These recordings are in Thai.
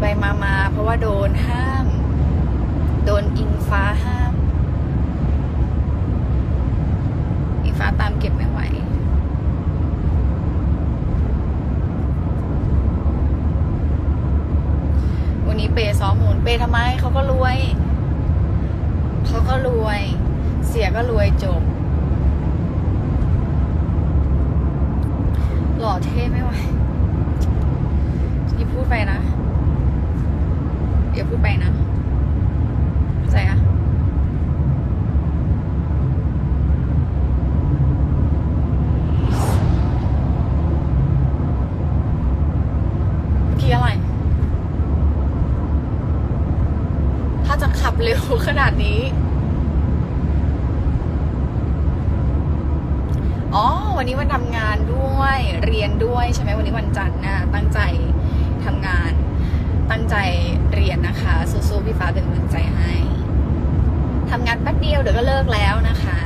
ไปมามาเพราะว่าโดนห้าม โดนอิงฟ้าห้าม อิงฟ้าตามเก็บไม่ไหววันนี้เปย์ซ้อมหมุนเปย์ทำไมเขาก็รวยเขาก็รวย เสียก็รวยจบหล่อเท่ไม่ไหวอย่พูดไปนะ อย่าพูดไปนะเข้าใจอะเมื่อกี้อะไร ถ้าจะขับเร็วขนาดนี้ อ๋อ วันนี้วันทำงานด้วย เรียนด้วยใช่ไหมวันนี้วันจันทร์นะตั้งใจทำงานตั้งใจเรียนนะ ก็เลิกแล้วนะคะ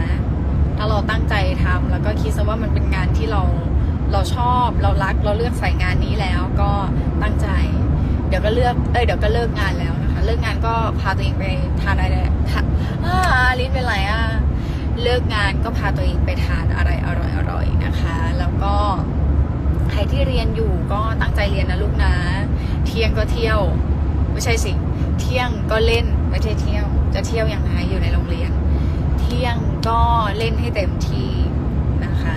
ถ้าเราตั้งใจทำแล้วก็คิดซะว่ามันเป็นงานที่เราเราชอบเรารักเราเลือกใส่งานนี้แล้วก็ตั้งใจ เดี๋ยวก็เลือกเอ้ยเดี๋ยวก็เลิกงานแล้วนะคะ เลิกงานก็พาตัวเองไปทานอะไรอ่าลิ้นเป็นไรอะเลิกงานก็พาตัวเองไปทานอะไรอร่อยๆนะคะ แล้วก็ใครที่เรียนอยู่ก็ตั้งใจเรียนนะลูกนะ เที่ยงก็เที่ยว ไม่ใช่สิ เที่ยงก็เล่นไม่ใช่เที่ยว จะเที่ยวอย่างไรอยู่ในโรงเรียน เที่ยงก็เล่นให้เต็มที่นะคะ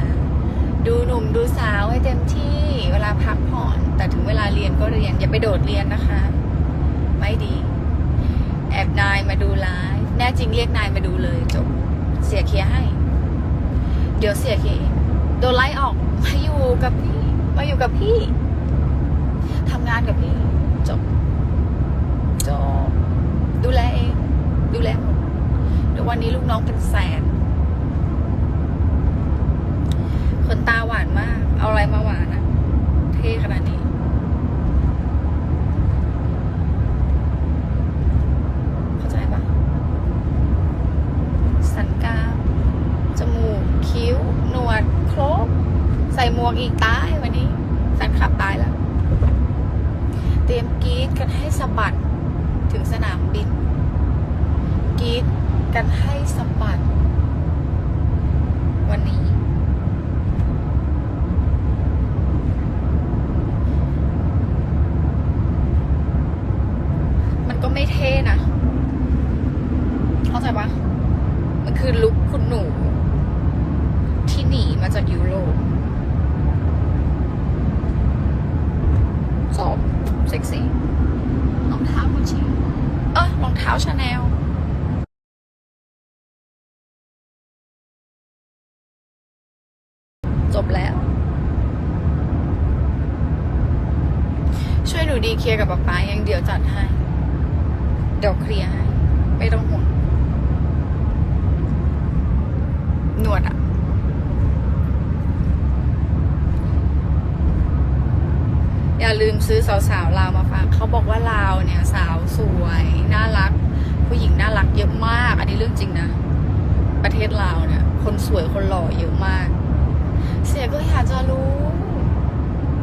ดูหนุ่มดูสาวให้เต็มที่เวลาพักผ่อน แต่ถึงเวลาเรียนก็เรียน อย่าไปโดดเรียนนะคะ ไม่ดี แอบนายมาดูไลฟ์แน่จริงเรียกนายมาดูเลยจบ เสียเคลียให้ เดี๋ยวเสียเคลียโดนไล่ออกมาอยู่กับพี่มาอยู่กับพี่ทำงานกับพี่จบจบดูแลเองดูแลหมด วันนี้ลูกน้องเป็นแสนคนตาหวานมาก เอาอะไรมาหวานอะเท่ขนาดนี้ เข้าใจปะสันกาจมูก คิ้ว หนวดครบใส่หมวกอีกตายวันนี้แฟนคลับตายแล้ว เตรียมกีดกันให้สะบัดถึงสนามบิน กันให้สะบัดวันนี้ มันก็ไม่เท่นะ เข้าใจปะมันคือลุคคุณหนู ที่หนีมาจากยุโรปสอบเซ็กซี่รองเท้ากุชชี่เออรองเท้าชาแนล จบแล้ว ช่วยหนูดีเคลียร์กับป๊าป๊ายังเดี๋ยวจัดให้ เดี๋ยวเคลียร์ให้ ไม่ต้องห่วงหนวดอะอย่าลืมซื้อสาวสาวลาวมาฝากเขาบอกว่าลาวเนี่ย สาวสวยน่ารัก ผู้หญิงน่ารักเยอะมาก อันนี้เรื่องจริงนะ ประเทศลาวเนี่ย คนสวยคนหล่อเยอะมาก เสียก็อยากจะรู้